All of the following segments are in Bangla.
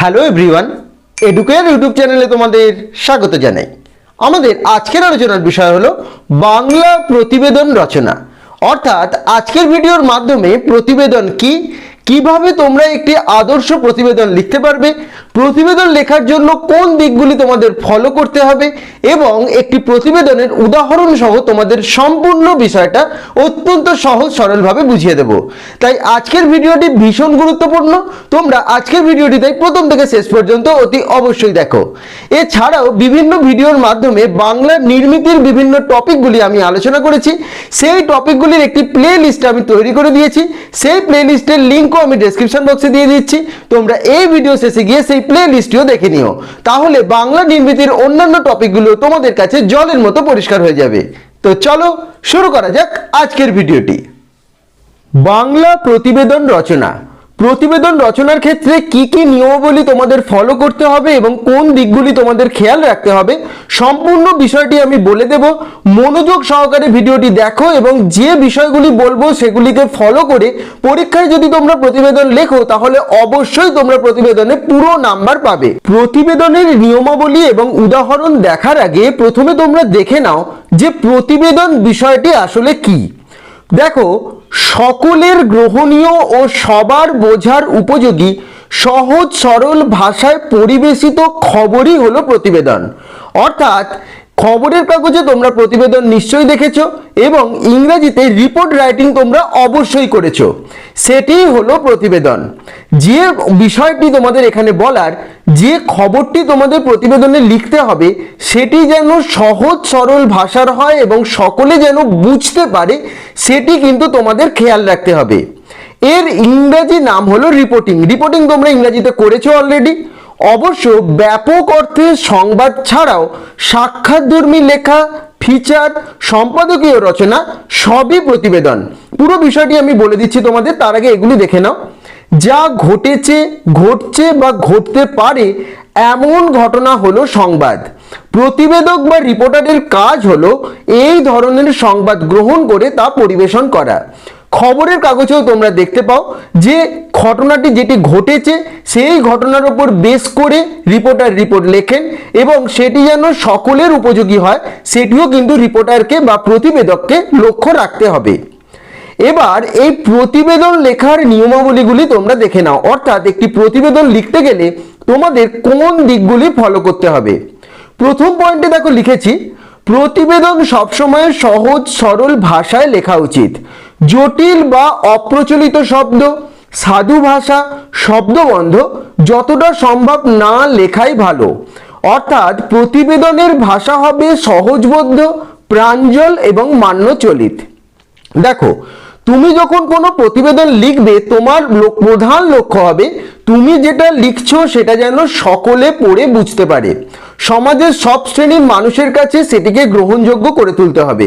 হ্যালো এভরিওয়ান এডুকেয়ার ইউটিউব চ্যানেলে তোমাদের স্বাগত জানাই। আমাদের আজকের আলোচনার বিষয় হলো বাংলা প্রতিবেদন রচনা। অর্থাৎ আজকের ভিডিওর মাধ্যমে প্রতিবেদন কি কীভাবে তোমরা একটি আদর্শ প্রতিবেদন লিখতে পারবে? প্রতিবেদন লেখার জন্য কোন দিকগুলি তোমাদের ফলো করতে হবে? এবং একটি প্রতিবেদনের উদাহরণ সহ তোমাদের সম্পূর্ণ বিষয়টা অত্যন্ত সহজ সরলভাবে বুঝিয়ে দেব। তাই আজকের ভিডিওটি ভীষণ গুরুত্বপূর্ণ। তোমরা আজকের ভিডিওটি তাই প্রথম থেকে শেষ পর্যন্ত অতি অবশ্যই দেখো। এছাড়াও বিভিন্ন ভিডিওর মাধ্যমে বাংলা নির্মিতির বিভিন্ন টপিকগুলি আমি আলোচনা করেছি। সেই টপিকগুলির একটি প্লে লিস্ট আমি তৈরি করে দিয়েছি। সেই প্লে লিস্টের লিঙ্কও আমি ডেসক্রিপশন বক্সে দিয়ে দিচ্ছি। তোমরা এই ভিডিও শেষে গিয়ে সেই প্লে লিস্টটিও দেখে নিও। তাহলে বাংলা নির্মিতির অন্যান্য টপিকগুলো তোমাদের কাছে জলের মতো পরিষ্কার হয়ে যাবে। তো চলো, শুরু করা যাক আজকের ভিডিওটি বাংলা প্রতিবেদন রচনা। প্রতিবেদন রচনার ক্ষেত্রে কি কি নিয়মাবলী তোমাদের ফলো করতে হবে এবং কোন দিকগুলি তোমাদের খেয়াল রাখতে হবে, সম্পূর্ণ বিষয়টি আমি বলে দেব। মনোযোগ সহকারে ভিডিওটি দেখো এবং যে বিষয়গুলি বলব সেগুলিকে ফলো করে পরীক্ষায় যদি তোমরা প্রতিবেদন লেখো, তাহলে অবশ্যই তোমরা প্রতিবেদনে পুরো নাম্বার পাবে। প্রতিবেদনের নিয়মাবলী এবং উদাহরণ দেখার আগে প্রথমে তোমরা দেখে নাও যে প্রতিবেদন বিষয়টি আসলে কি। দেখো সকলের গ্রহণীয় ও সবার বোঝার উপযোগী সহজ সরল ভাষায় পরিবেশিত খবরই হলো প্রতিবেদন। অর্থাৎ খবরের কাগজে তোমরা প্রতিবেদন নিশ্চয়ই দেখেছ এবং ইংরেজিতে রিপোর্ট রাইটিং তোমরা অবশ্যই করেছ। সেটিই হলো প্রতিবেদন। যে বিষয়টি তোমাদের এখানে বলার, যে খবরটি তোমাদের প্রতিবেদনে লিখতে হবে, সেটি যেন সহজ, সরল ভাষার হয় এবং সকলে যেন বুঝতে পারে, সেটি কিন্তু তোমাদের খেয়াল রাখতে হবে। এর ইংরেজি নাম হলো রিপোর্টিং রিপোর্টিং তোমরা ইংরেজিতে করেছ অলরেডি অবশ্য ব্যাপক অর্থে সংবাদ ছাড়াও সাক্ষাৎধর্মী লেখা, ফিচার, সম্পাদকীয় রচনা সবই প্রতিবেদন। পুরো বিষয়টি আমি বলে দিচ্ছি তোমাদের, তার আগে এগুলি দেখে নাও। যা ঘটেছে, ঘটছে বা ঘটতে পারে এমন ঘটনা হলো সংবাদ। প্রতিবেদক বা রিপোর্টারের কাজ হলো এই ধরনের সংবাদ গ্রহণ করে তা পরিবেশন করা। খবরের কাগজেও তোমরা দেখতে পাও যে ঘটনাটি যেটি ঘটেছে, সেই ঘটনার উপর বেস করে রিপোর্টার রিপোর্ট লেখেন এবং সেটি যেন সকলের উপযোগী হয়, সেটিও কিন্তু রিপোর্টারকে বা প্রতিবেদককে লক্ষ্য রাখতে হবে। এবার এই প্রতিবেদন লেখার নিয়মাবলীগুলি তোমরা দেখে নাও। অর্থাৎ একটি প্রতিবেদন লিখতে গেলে তোমাদের কোন দিকগুলি ফলো করতে হবে? প্রথম পয়েন্টে দেখো লিখেছি, প্রতিবেদন সবসময় সহজ সরল ভাষায় লেখা উচিত। জটিল বা অপ্রচলিত শব্দ, সাধু ভাষা, শব্দবন্ধ যতটা সম্ভব না লেখাই ভালো। অর্থাৎ প্রতিবেদনের ভাষা হবে সহজবোধ্য, প্রাঞ্জল এবং মান্যচলিত। দেখো, তুমি যখন কোনো প্রতিবেদন লিখবে, তোমার প্রধান লক্ষ্য হবে তুমি যেটা লিখছো সেটা যেন সকলে পড়ে বুঝতে পারে। সমাজের সব শ্রেণির মানুষের কাছে সেটিকে গ্রহণযোগ্য করে তুলতে হবে।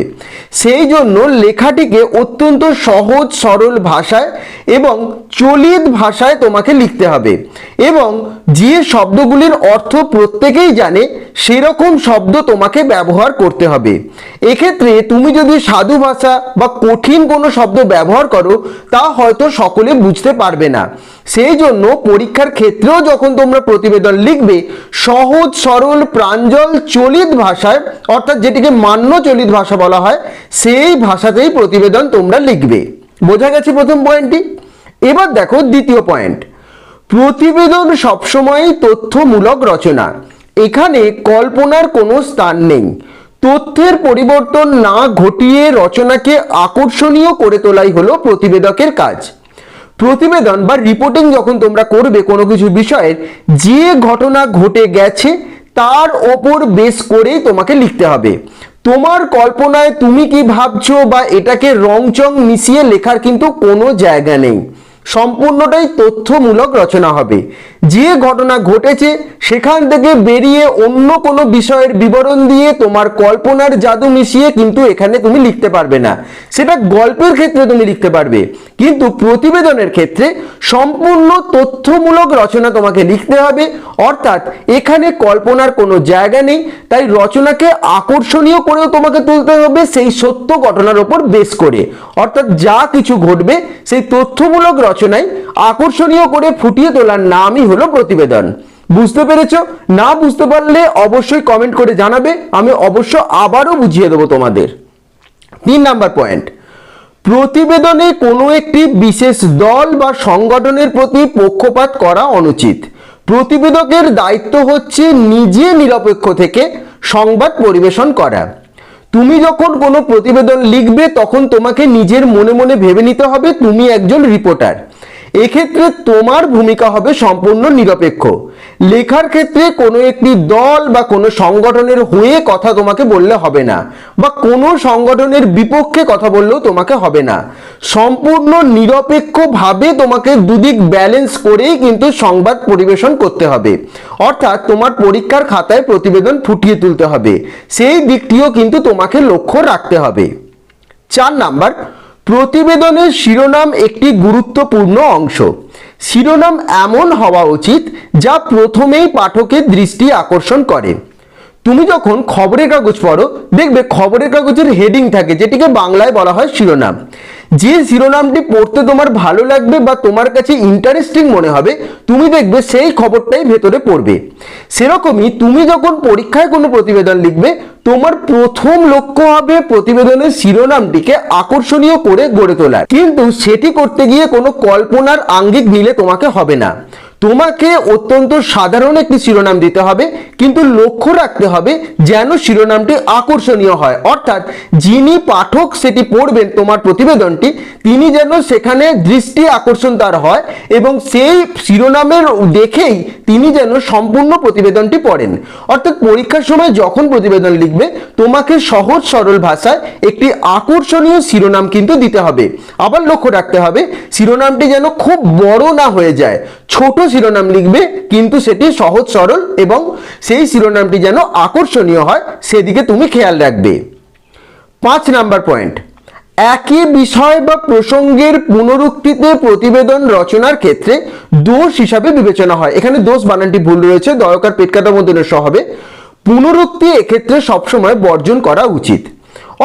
সেই জন্য লেখাটিকে অত্যন্ত সহজ, সরল ভাষায় এবং চলিত ভাষায় তোমাকে লিখতে হবে এবং যে শব্দগুলির অর্থ প্রত্যেকেই জানে, সেরকম শব্দ তোমাকে ব্যবহার করতে হবে। এক্ষেত্রে তুমি যদি সাধু ভাষা বা কঠিন কোনো শব্দ ব্যবহার করো, তা হয়তো সকলে বুঝতে পারবে না। সেই জন্য পরীক্ষার ক্ষেত্রেও যখন তোমরা প্রতিবেদন লিখবে, সহজ, সরল, প্রাঞ্জল, চলিত ভাষায়, অর্থাৎ যেটিকে মান্য চলিত ভাষা বলা হয়, সেই ভাষাতেই প্রতিবেদন তোমরা লিখবে। বোঝা গেছে প্রথম পয়েন্টটি? এবার দেখো দ্বিতীয় পয়েন্ট। প্রতিবেদন সবসময়ই তথ্যমূলক রচনা। এখানে কল্পনার কোনো স্থান নেই। তথ্যের পরিবর্তন না ঘটিয়ে রচনাকে আকর্ষণীয় করে তোলাই হলো প্রতিবেদকের কাজ। প্রতিবেদন বা রিপোর্টিং যখন তোমরা করবে কোনো কিছু বিষয়ের, যে ঘটনা ঘটে গেছে তার ওপর বেস করেই তোমাকে লিখতে হবে। তোমার কল্পনায় তুমি কি ভাবছ বা এটাকে রংচং মিশিয়ে লেখার কিন্তু কোনো জায়গা নেই। সম্পূর্ণটাই তথ্যমূলক রচনা হবে। যে ঘটনা ঘটেছে, সেখান থেকে বেরিয়ে অন্য কোনো বিষয়ের বিবরণ দিয়ে তোমার কল্পনার জাদু মিশিয়ে কিন্তু এখানে তুমি লিখতে পারবে না। সেটা গল্পের ক্ষেত্রে তুমি লিখতে পারবে। কিন্তু প্রতিবেদনের ক্ষেত্রে সম্পূর্ণ তথ্যমূলক রচনা তোমাকে লিখতে হবে। অর্থাৎ এখানে কল্পনার কোনো জায়গা নেই, তাই রচনাকে আকর্ষণীয় করেও তোমাকে তুলতে হবে সেই সত্য ঘটনার ওপর বেস করে। অর্থাৎ যা কিছু ঘটবে, সেই তথ্যমূলক রচনায় আকর্ষণীয় করে ফুটিয়ে তোলার নামই হলো প্রতিবেদন। বুঝতে পেরেছ? না বুঝতে পারলে অবশ্যই কমেন্ট করে জানাবে। আমি অবশ্য আবারও বুঝিয়ে দেবো তোমাদের। তিন নাম্বার পয়েন্ট প্রতিবেদনে কোনো একটি বিশেষ দল বা সংগঠনের প্রতি পক্ষপাত করা অনুচিত। প্রতিবেদকের দায়িত্ব হচ্ছে নিজে নিরপেক্ষ থেকে সংবাদ পরিবেশন করা। তুমি যখন কোনো প্রতিবেদন লিখবে, তখন তোমাকে নিজের মনে মনে ভেবে নিতে হবে তুমি একজন রিপোর্টার এক্ষেত্রে তোমার ভূমিকা হবে সম্পূর্ণ নিরপেক্ষ। লেখার ক্ষেত্রে কোনো একটি দল বা কোনো সংগঠনের হয়ে কথা তোমাকে বললে হবে না, বা কোনো সংগঠনের বিপক্ষে কথা বললেও তোমাকে হবে না। সম্পূর্ণ নিরপেক্ষভাবে তোমাকে দুদিক ব্যালেন্স করেই কিন্তু সংবাদ পরিবেশন করতে হবে। অর্থাৎ তোমার পরীক্ষার খাতায় প্রতিবেদন ফুটিয়ে তুলতে হবে। সেই দিকটিও কিন্তু তোমাকে লক্ষ্য রাখতে হবে। চার নাম্বার, প্রতিবেদনের শিরোনাম একটি গুরুত্বপূর্ণ অংশ। শিরোনাম এমন হওয়া উচিত যা প্রথমেই পাঠকের দৃষ্টি আকর্ষণ করে। তুমি যখন খবরের কাগজ পড়ো, দেখবে খবরের কাগজের হেডিং থাকে, যেটিকে বাংলায় বলা হয় শিরোনাম। যে শিরোনামটি পড়তে তোমার ভালো লাগবে বা তোমার কাছে ইন্টারেস্টিং মনে হবে, তুমি দেখবে সেই খবরটাই ভেতরে পড়বে। সেরকমই তুমি যখন পরীক্ষায় কোনো প্রতিবেদন লিখবে, তোমার প্রথম লক্ষ্য হবে প্রতিবেদনের শিরোনামটিকে আকর্ষণীয় করে গড়ে তোলার। কিন্তু সেটি করতে গিয়ে কোনো কল্পনার আঙ্গিক নিলে তোমাকে হবে না। তোমাকে অত্যন্ত সাধারণ একটি শিরোনাম দিতে হবে, কিন্তু লক্ষ্য রাখতে হবে যেন শিরোনামটি আকর্ষণীয় হয়। অর্থাৎ যিনি পাঠক সেটি পড়বেন তোমার প্রতিবেদনটি, তিনি যেন সেখানে দৃষ্টি আকর্ষণ তার হয় এবং সেই শিরোনামের দেখেই তিনি যেন সম্পূর্ণ প্রতিবেদনটি পড়েন। অর্থাৎ পরীক্ষার সময় যখন প্রতিবেদন লিখবে, তোমাকে সহজ সরল ভাষায় একটি আকর্ষণীয় শিরোনাম কিন্তু দিতে হবে। আবার লক্ষ্য রাখতে হবে, শিরোনামটি যেন খুব বড় না হয়ে যায়, ছোট শিরোনাম লিখবে, কিন্তু সেটি সহজ, সরল এবং সেই শিরোনামটি যেন আকর্ষণীয় হয়, সেদিকে তুমি খেয়াল রাখবে। পাঁচ নাম্বার পয়েন্ট। একই বিষয় বা প্রসঙ্গের পুনরুক্তিতে প্রতিবেদন রচনার ক্ষেত্রে দোষ হিসাবে বিবেচনা হয়। এখানে দোষ বানানটি ভুল রয়েছে দরকার পেটকাটা মধ্যে সহ হবে। পুনরুক্তি এক্ষেত্রে সবসময় বর্জন করা উচিত।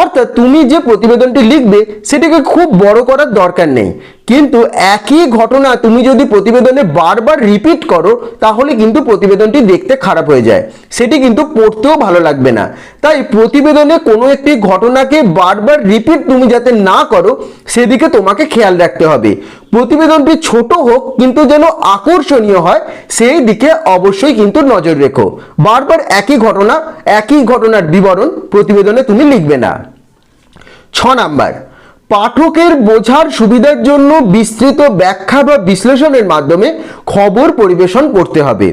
অর্থাৎ তুমি যে প্রতিবেদনটি লিখবে, সেটাকে খুব বড় করার দরকার নেই। কিন্তু একই ঘটনা তুমি যদি প্রতিবেদনে বারবার রিপিট করো, তাহলে কিন্তু প্রতিবেদনটি দেখতে খারাপ হয়ে যায়। সেটি কিন্তু পড়তেও ভালো লাগবে না। তাই প্রতিবেদনে কোনো একটি ঘটনাকে বারবার রিপিট তুমি যাতে না করো, সেদিকে তোমাকে খেয়াল রাখতে হবে। প্রতিবেদনটি ছোট হোক, কিন্তু যেন আকর্ষণীয় হয়, সেই দিকে অবশ্যই কিন্তু নজর রেখো। বারবার একই ঘটনা, একই ঘটনার বিবরণ প্রতিবেদনে তুমি লিখবে না। ছ নাম্বার পাঠকের বোঝার সুবিধার জন্য বিস্তৃত ব্যাখ্যা বা বিশ্লেষণের মাধ্যমে খবর পরিবেশন করতে হবে।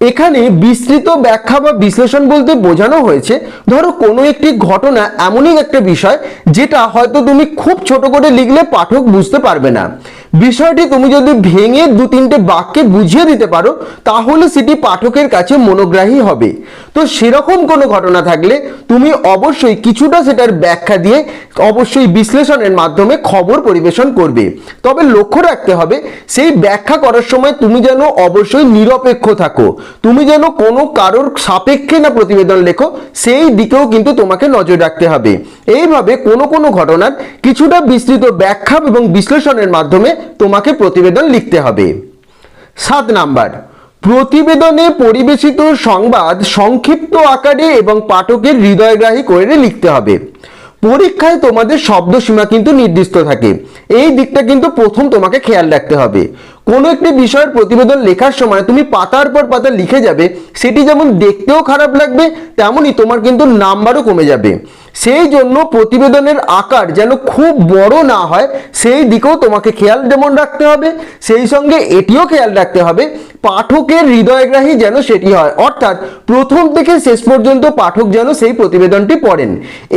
এখানে বিস্তৃত ব্যাখ্যা বা বিশ্লেষণ বলতে বোঝানো হয়েছে, ধরো কোনো একটি ঘটনা এমনই একটা বিষয় যেটা হয়তো তুমি খুব ছোট করে লিখলে পাঠক বুঝতে পারবে না। বিষয়টি তুমি যদি ভেঙে দু তিনটে বাক্যে বুঝিয়ে দিতে পারো, তাহলে সেটি পাঠকের কাছে মনোগ্রাহী হবে। তো সেরকম কোনো ঘটনা থাকলে তুমি অবশ্যই কিছুটা সেটার ব্যাখ্যা দিয়ে অবশ্যই বিশ্লেষণের মাধ্যমে খবর পরিবেশন করবে। তবে লক্ষ্য রাখতে হবে, সেই ব্যাখ্যা করার সময় তুমি যেন অবশ্যই নিরপেক্ষ থাকো। তুমি যেন কোনো কারোর সাপেক্ষে না প্রতিবেদন লেখো, সেই দিকেও কিন্তু তোমাকে নজর রাখতে হবে। এইভাবে কোনো কোনো ঘটনার কিছুটা বিস্তৃত ব্যাখ্যা এবং বিশ্লেষণের মাধ্যমে তোমাকে প্রতিবেদন লিখতে হবে। সাত নাম্বার। প্রতিবেদনে পরিবেশিত সংবাদ সংক্ষিপ্ত আকারে এবং পাঠকের হৃদয়গ্রাহী করে লিখতে হবে। পরীক্ষায় তোমাদের শব্দসীমা কিন্তু নির্দিষ্ট থাকে। এই দিকটা কিন্তু প্রথম তোমাকে খেয়াল রাখতে হবে। কোনো একটি বিষয়ের প্রতিবেদন লেখার সময় তুমি পাতার পর পাতা লিখে যাবে, সেটি যেমন দেখতেও খারাপ লাগবে, তেমনই তোমার কিন্তু নাম্বারও কমে যাবে। সেই জন্য প্রতিবেদনের আকার যেন খুব বড় না হয়, সেই দিকেও তোমাকে খেয়াল যেমন রাখতে হবে, সেই সঙ্গে এটিও খেয়াল রাখতে হবে পাঠকের হৃদয়গ্রাহী যেন সেটি হয়। অর্থাৎ প্রথম থেকে শেষ পর্যন্ত পাঠক যেন সেই প্রতিবেদনটি পড়েন।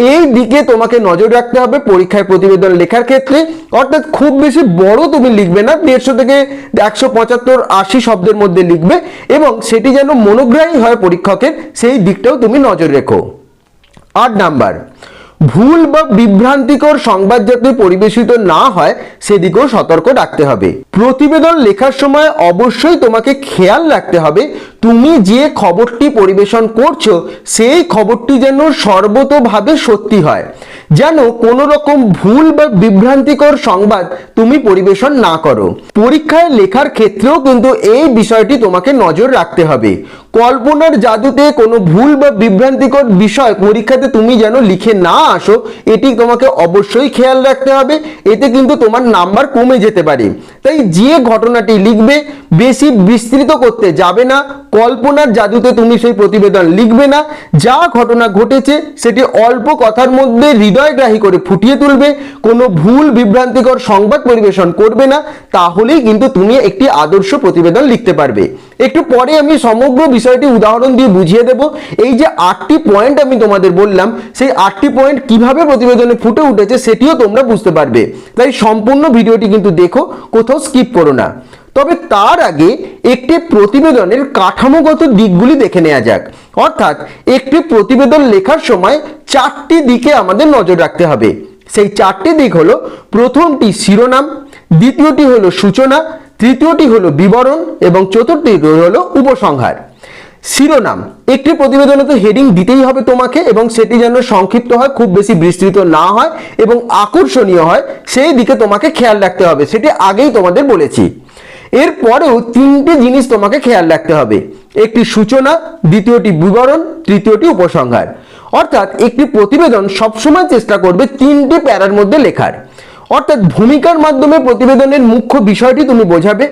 এই দিকে তোমাকে নজর রাখতে হবে পরীক্ষায় প্রতিবেদন লেখার ক্ষেত্রে। অর্থাৎ খুব বেশি বড় তুমি লিখবে না, দেড়শো থেকে একশো পঁচাত্তর আশি শব্দের মধ্যে লিখবে এবং সেটি যেন মনোগ্রাহী হয় পরীক্ষকের, সেই দিকটাও তুমি নজর রেখো। আট নাম্বার। ভুল বা বিভ্রান্তিকর সংবাদ যাতে পরিবেশিত না হয়, সেদিকেও সতর্ক রাখতে হবে। প্রতিবেদন লেখার সময় অবশ্যই তোমাকে খেয়াল রাখতে হবে। তুমি যে খবরটি পরিবেশন করছ, সেই খবরটি যেন সর্বতোভাবে সত্যি হয়। যেন কোনো রকম ভুল বা বিভ্রান্তিকর সংবাদ তুমি পরিবেশন না করো। পরীক্ষায় লেখার ক্ষেত্রেও কিন্তু এই বিষয়টি তোমাকে নজর রাখতে হবে। কল্পনার জাদুতে কোনো ভুল বা বিভ্রান্তিকর বিষয় পরীক্ষাতে তুমি যেন লিখে না আসো, এটি তোমাকে অবশ্যই খেয়াল রাখতে হবে। এতে কিন্তু তোমার নাম্বার কমে যেতে পারে। তাই যে ঘটনাটি লিখবে, বেশি বিস্তৃত করতে যাবে না। কল্পনার জাদুতে তুমি সেই প্রতিবেদন লিখবে না। যা ঘটনা ঘটেছে, সেটি অল্প কথার মধ্যে হৃদয়গ্রাহী করে ফুটিয়ে তুলবে। কোনো ভুল, বিভ্রান্তিকর সংবাদ পরিবেশন করবে না। তাহলেই কিন্তু তুমি একটি আদর্শ প্রতিবেদন লিখতে পারবে। একটু পরে আমি সমগ্র বিষয়টি উদাহরণ দিয়ে বুঝিয়ে দেব। এই যে আটটি পয়েন্ট আমি তোমাদের বললাম, সেই আটটি পয়েন্ট কীভাবে প্রতিবেদনে ফুটে উঠেছে, সেটিও তোমরা বুঝতে পারবে। তাই সম্পূর্ণ ভিডিওটি কিন্তু দেখো, কোথাও স্কিপ করো না। তবে তার আগে একটি প্রতিবেদনের কাঠামোগত দিকগুলি দেখে নেওয়া যাক। অর্থাৎ, একটি প্রতিবেদন লেখার সময় চারটি দিকে আমাদের নজর রাখতে হবে। সেই চারটি দিক হলো, প্রথমটি শিরোনাম, দ্বিতীয়টি হলো সূচনা, তৃতীয়টি হলো বিবরণ, এবং চতুর্থটি হলো উপসংহার। শিরোনাম, একটি প্রতিবেদনে তো হেডিং দিতেই হবে তোমাকে, এবং সেটি যেন সংক্ষিপ্ত হয়, খুব বেশি বিস্তৃত না হয়, এবং আকর্ষণীয় হয়, সেই দিকে তোমাকে খেয়াল রাখতে হবে। সেটি আগেই তোমাদের বলেছি। এরপরেও তিনটি জিনিস তোমাকে খেয়াল রাখতে হবে। একটি সূচনা, দ্বিতীয়টি বিবরণ, তৃতীয়টি উপসংহার। অর্থাৎ একটি প্রতিবেদন সবসময় চেষ্টা করবে তিনটি প্যারার মধ্যে লেখার। অর্থাৎ ভূমিকার মাধ্যমে প্রতিবেদনের মুখ্য বিষয়টি তুমি বোঝাবে।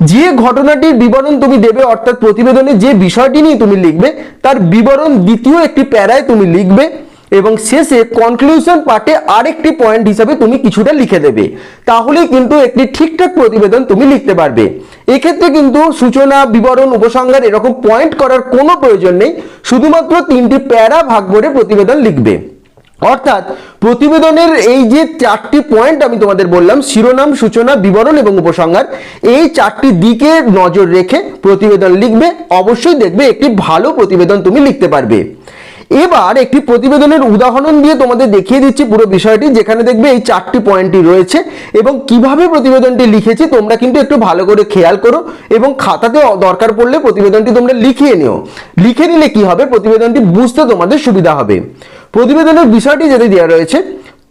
যে ঘটনাটির বিবরণ তুমি দেবে, অর্থাৎ প্রতিবেদনে যে বিষয়টি নিয়ে তুমি লিখবে, তার বিবরণ দ্বিতীয় একটি প্যারায় তুমি লিখবে। এবং শেষে কনক্লুশন পার্টে আরেকটি পয়েন্ট হিসাবে তুমি কিছুটা লিখে দেবে। তাহলেই কিন্তু একটি ঠিকঠাক প্রতিবেদন তুমি লিখতে পারবে। এক্ষেত্রে কিন্তু সূচনা, বিবরণ, উপসংহার এরকম পয়েন্ট করার কোনো প্রয়োজন নেই। শুধুমাত্র তিনটি প্যারা ভাগ করে প্রতিবেদন লিখবে। অর্থাৎ প্রতিবেদনের এই যে চারটি পয়েন্ট আমি তোমাদের বললাম, শিরোনাম, সূচনা, বিবরণ এবং উপসংহার, এই চারটি দিকে নজর রেখে প্রতিবেদন লিখবে। অবশ্যই দেখবে একটি ভালো প্রতিবেদন তুমি লিখতে পারবে। এবার একটি প্রতিবেদনের উদাহরণ দিয়ে তোমাদের দেখিয়ে দিচ্ছি পুরো বিষয়টি, যেখানে দেখবে এই চারটি পয়েন্টই রয়েছে এবং কীভাবে প্রতিবেদনটি লিখেছি তোমরা কিন্তু একটু ভালো করে খেয়াল করো এবং খাতাতে দরকার পড়লে প্রতিবেদনটি তোমরা লিখিয়ে নিও। লিখে নিলে কি হবে? প্রতিবেদনটি বুঝতে তোমাদের সুবিধা হবে। প্রতিবেদনের বিষয়টি যদি দেওয়া রয়েছে,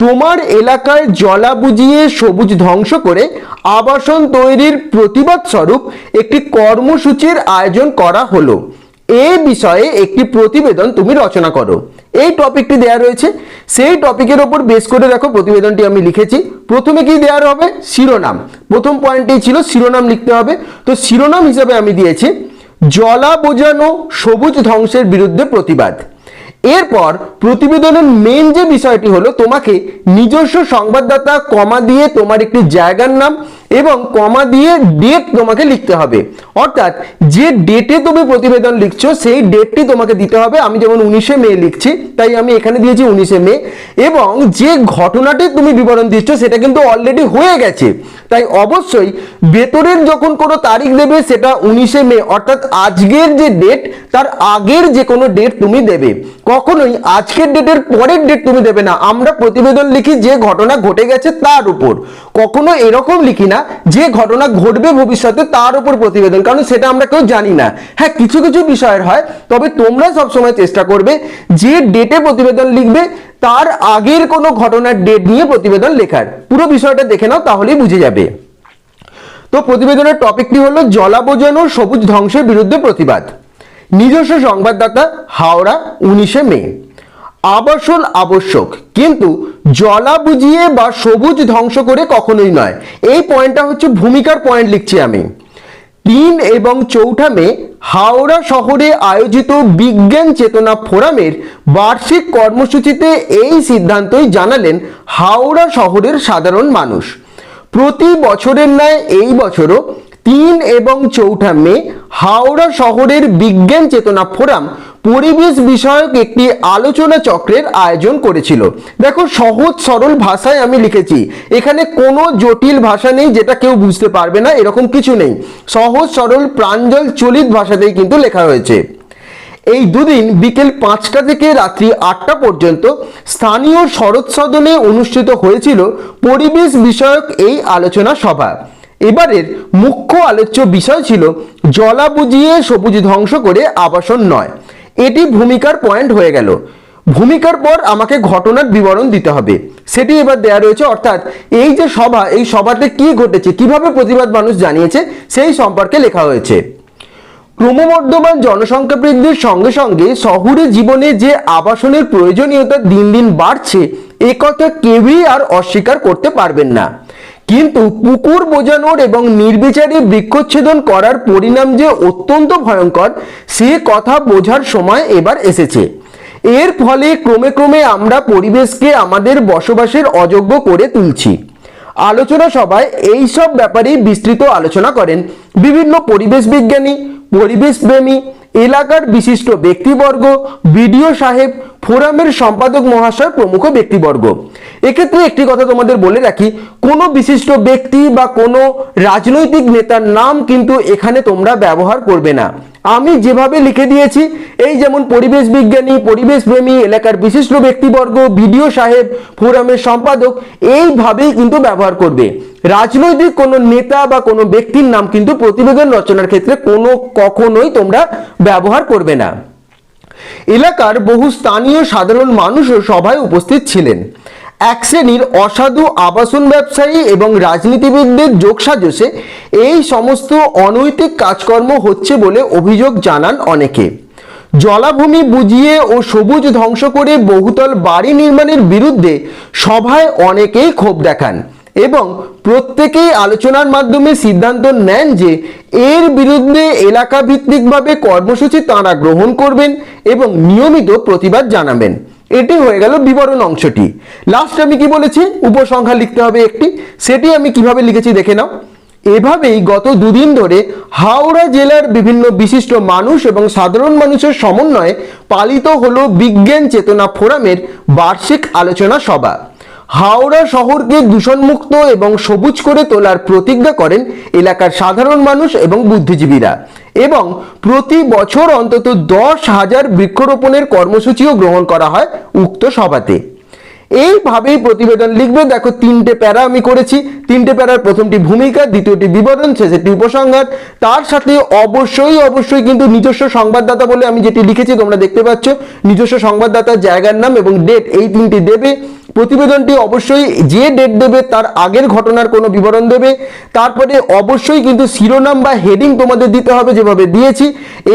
তোমার এলাকায় জলা বুঝিয়ে সবুজ ধ্বংস করে আবাসন তৈরির প্রতিবাদ স্বরূপ একটি কর্মসূচির আয়োজন করা হলো। এই বিষয়ে একটি প্রতিবেদন তুমি রচনা করো। এই টপিকটি দেওয়া রয়েছে। সেই টপিকের ওপর বেস করে দেখো, প্রতিবেদনটি আমি লিখেছি। প্রথমে কি দেওয়ার হবে? শিরোনাম। প্রথম পয়েন্টটি ছিল শিরোনাম লিখতে হবে। তো শিরোনাম হিসাবে আমি দিয়েছি, জলা বোঝানো সবুজ ধ্বংসের বিরুদ্ধে প্রতিবাদ। এরপর প্রতিবেদনের মেন যে বিষয়টি হলো, তোমাকে নিজস্ব সংবাদদাতা কমা দিয়ে তোমার একটি জায়গার নাম এবং কমা দিয়ে ডেট তোমাকে লিখতে হবে। অর্থাৎ যে ডেটে তুমি প্রতিবেদন লিখছো, সেই ডেটটি তোমাকে দিতে হবে। আমি যেমন উনিশে মে লিখছি, তাই আমি এখানে দিয়েছি উনিশে মে। এবং যে ঘটনাটি তুমি বিবরণ দিচ্ছ, সেটা কিন্তু অলরেডি হয়ে গেছে। তাই অবশ্যই ভেতরের যখন কোনো তারিখ দেবে, সেটা উনিশে মে, অর্থাৎ আজকের যে ডেট তার আগের যে কোনো ডেট তুমি দেবে। কখনোই আজকের ডেটের পরের ডেট তুমি দেবে না। আমরা প্রতিবেদন লিখি যে ঘটনা ঘটে গেছে তার উপর। কখনো এরকম লিখি না যে ঘটনা ঘটবে ভবিষ্যতে তার উপর প্রতিবেদন, কারণ সেটা আমরা কেউ জানি না। হ্যাঁ কিছু কিছু বিষয়ের হয়, তবে তোমরা সবসময় চেষ্টা করবে যে ডেটে প্রতিবেদন লিখবে, তার আগের কোনো ঘটনার ডেট নিয়ে প্রতিবেদন লেখার। পুরো বিষয়টা দেখে নাও, তাহলেই বুঝে যাবে। তো প্রতিবেদনের টপিকটি হলো জলা ও সবুজ ধ্বংসের বিরুদ্ধে প্রতিবাদ। নিজস্ব সংবাদদাতা, হাওড়া, উনিশে মে। আবাসন আবশ্যক, কিন্তু জলা বুঝিয়ে বা সবুজ ধ্বংস করে কখনোই নয়। এই পয়েন্টটা হচ্ছে ভূমিকার পয়েন্ট লিখছি আমি। তিন এবং চৌঠা মে হাওড়া শহরে আয়োজিত বিজ্ঞান চেতনা ফোরামের বার্ষিক কর্মসূচিতে এই সিদ্ধান্তই জানালেন হাওড়া শহরের সাধারণ মানুষ। প্রতি বছরের ন্যায় এই বছরও তিন এবং চৌঠা মে হাওড়া শহরের বিজ্ঞান চেতনা ফোরাম পরিবেশ বিষয়ক একটি আলোচনা চক্রের আয়োজন করেছিল। দেখো, সহজ সরল ভাষায় আমি লিখেছি। এখানে কোনো জটিল ভাষা নেই যেটা কেউ বুঝতে পারবে না, এরকম কিছু নেই। সহজ সরল প্রাঞ্জল চলিত ভাষাতেই কিন্তু লেখা হয়েছে। এই দুদিন বিকেল পাঁচটা থেকে রাত্রি আটটা পর্যন্ত স্থানীয় শরৎ সদনে অনুষ্ঠিত হয়েছিল পরিবেশ বিষয়ক এই আলোচনা সভা। এবারের মুখ্য আলোচ্য বিষয় ছিল জলা বুঝিয়ে সবুজ ধ্বংস করে আবাসন নয়। এটি ভূমিকার পয়েন্ট হয়ে গেল। ভূমিকার পর আমাকে ঘটনার বিবরণ দিতে হবে। সেটি এবার দেয়া রয়েছে, অর্থাৎ এই যে সভা, এই সভাতে কি ঘটেছে, কীভাবে প্রতিবাদ মানুষ জানিয়েছে, সেই সম্পর্কে লেখা হয়েছে। ক্রমবর্ধমান জনসংখ্যা বৃদ্ধির সঙ্গে সঙ্গে শহুরে জীবনে যে আবাসনের প্রয়োজনীয়তা দিন দিন বাড়ছে, এ কথা কেউই আর অস্বীকার করতে পারবেন না। কিন্তু পুকুর বোঝানোর এবং নির্বিচারে বৃক্ষচ্ছেদন করার পরিণাম যে অত্যন্ত ভয়ঙ্কর, সে কথা বোঝার সময় এবার এসেছে। এর ফলে ক্রমে ক্রমে আমরা পরিবেশকে আমাদের বসবাসের অযোগ্য করে তুলছি। আলোচনা সভায় এই সব ব্যাপারে বিস্তৃত আলোচনা করেন বিভিন্ন পরিবেশ বিজ্ঞানী, পরিবেশ প্রেমী এলাকার বিশিষ্ট ব্যক্তিবর্গ, বিডিও সাহেব, ফোরামের সম্পাদক মহাশয় প্রমুখ ব্যক্তিবর্গ। এক্ষেত্রে একটি কথা তোমাদের বলে রাখি, কোনো বিশিষ্ট ব্যক্তি বা কোনো রাজনৈতিক নেতার নাম কিন্তু এখানে তোমরা ব্যবহার করবে না। আমি যেভাবে লিখে দিয়েছি, এই যেমন পরিবেশ বিজ্ঞানী, পরিবেশ প্রেমী, এলাকার বিশিষ্ট ব্যক্তিবর্গ বিডিও সাহেব, ফোরামের সম্পাদক, এইভাবেই কিন্তু ব্যবহার করবে। রাজনৈতিক কোনো নেতা বা কোনো ব্যক্তির নাম কিন্তু প্রতিবেদন রচনার ক্ষেত্রে কোনো কখনোই তোমরা ব্যবহার করবে না। এলাকার বহু স্থানীয় সাধারণ মানুষও সভায় উপস্থিত ছিলেন। এক শ্রেণির অসাধু আবাসন ব্যবসায়ী এবং রাজনীতিবিদদের যোগসাজশে এই সমস্ত অনৈতিক কাজকর্ম হচ্ছে বলে অভিযোগ জানান অনেকে। জলাভূমি বুঝিয়ে ও সবুজ ধ্বংস করে বহুতল বাড়ি নির্মাণের বিরুদ্ধে সভায় অনেকেই ক্ষোভ দেখান এবং প্রত্যেকেই আলোচনার মাধ্যমে সিদ্ধান্ত নেন যে এর বিরুদ্ধে এলাকা ভিত্তিকভাবে কর্মসূচি তাঁরা গ্রহণ করবেন এবং নিয়মিত প্রতিবাদ জানাবেন। এটি হয়ে গেল বিবরণ অংশটি। লাস্ট আমি কি বলেছি? উপসংখ্যা লিখতে হবে একটি। সেটি আমি কীভাবে লিখেছি দেখে নাও। এভাবেই গত দুদিন ধরে হাওড়া জেলার বিভিন্ন বিশিষ্ট মানুষ এবং সাধারণ মানুষের সমন্বয়ে পালিত হলো বিজ্ঞান চেতনা ফোরামের বার্ষিক আলোচনা সভা। হাওড়া শহরকে দূষণমুক্ত এবং সবুজ করে তোলার প্রতিজ্ঞা করেন এলাকার সাধারণ মানুষ এবং বুদ্ধিজীবীরা। এবং প্রতি বছর অন্তত দশ হাজার বৃক্ষরোপণের কর্মসূচিও গ্রহণ করা হয় উক্ত সভাতে। এইভাবেই প্রতিবেদন লিখবে। দেখো, তিনটে প্যারা আমি করেছি। তিনটে প্যারার প্রথমটি ভূমিকা, দ্বিতীয়টি বিবরণ, শেষেরটি উপসংহার। তার সাথে অবশ্যই অবশ্যই কিন্তু নিজস্ব সংবাদদাতা বলে আমি যেটি লিখেছি, তোমরা দেখতে পাচ্ছ। নিজস্ব সংবাদদাতার জায়গার নাম এবং ডেট এই তিনটি দেবে। প্রতিবেদনটি অবশ্যই যে ডেট দেবে তার আগের ঘটনার কোনো বিবরণ দেবে। তারপরে অবশ্যই কিন্তু শিরোনাম বা হেডিং তোমাদের দিতে হবে যেভাবে দিয়েছি।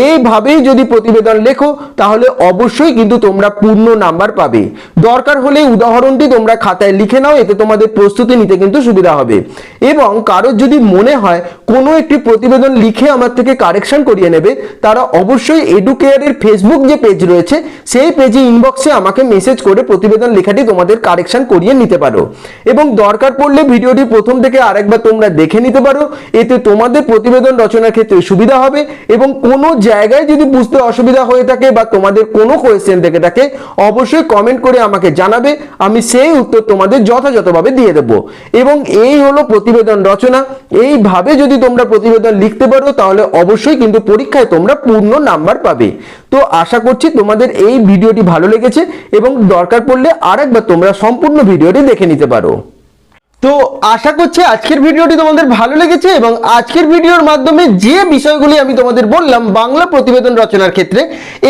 এইভাবেই যদি প্রতিবেদন লেখো, তাহলে অবশ্যই কিন্তু তোমরা পূর্ণ নাম্বার পাবে। দরকার হলে উদাহরণটি তোমরা খাতায় লিখে নাও, এতে তোমাদের প্রস্তুতি নিতে কিন্তু সুবিধা হবে। এবং কারোর যদি মনে হয় কোনো একটি প্রতিবেদন লিখে আমার থেকে কারেকশন করিয়ে নেবে, তারা অবশ্যই এডুকেয়ারের ফেসবুক যে পেজ রয়েছে, সেই পেজে ইনবক্সে আমাকে মেসেজ করে প্রতিবেদন লেখাটি তোমাদের কারেকশন করিয়ে নিতে পারো। এবং দরকার পড়লে ভিডিওটি প্রথম থেকে আরেকবার তোমরা দেখে নিতে পারো। এতে তোমাদের প্রতিবেদন রচনার ক্ষেত্রে সুবিধা হবে এবং কোনো জায়গায় যদি বুঝতে অসুবিধা হয়ে থাকে বা তোমাদের কোনো কোয়েশ্চেন থেকে থাকে, অবশ্যই কমেন্ট করে আমাকে জানাবে। আমি সেই উত্তর তোমাদের যথাযথভাবে দিয়ে দেবো। এবং এই হলো প্রতিবেদন রচনা। এইভাবে যদি তোমরা প্রতিবেদন লিখতে পারো, তাহলে অবশ্যই কিন্তু পরীক্ষায় তোমরা পূর্ণ নাম্বার পাবে। তো আশা করছি তোমাদের এই ভিডিওটি ভালো লেগেছে এবং দরকার পড়লে আরেকবার তোমরা সম্পূর্ণ ভিডিওটি দেখে নিতে পারো। তো আশা করছি আজকের ভিডিওটি তোমাদের ভালো লেগেছে এবং আজকের ভিডিওর মাধ্যমে যে বিষয়গুলি আমি তোমাদের বললাম, বাংলা প্রতিবেদন রচনার ক্ষেত্রে,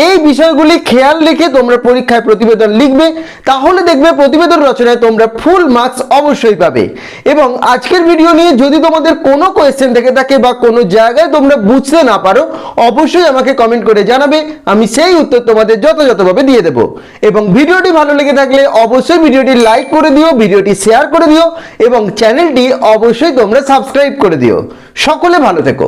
এই বিষয়গুলি খেয়াল রেখে তোমরা পরীক্ষায় প্রতিবেদন লিখবে, তাহলে দেখবে প্রতিবেদন রচনায় তোমরা ফুল মার্কস অবশ্যই পাবে। এবং আজকের ভিডিও নিয়ে যদি তোমাদের কোনো কোয়েশ্চেন থেকে থাকে বা কোনো জায়গায় তোমরা বুঝতে না পারো, অবশ্যই আমাকে কমেন্ট করে জানাবে, আমি সেই উত্তর তোমাদের যথাযথভাবে দিয়ে দেবো। এবং ভিডিওটি ভালো লেগে থাকলে অবশ্যই ভিডিওটি লাইক করে দিও, ভিডিওটি শেয়ার করে দিও এবং চ্যানেলটি অবশ্যই তোমরা সাবস্ক্রাইব করে দিও। সকলে ভালো থেকো।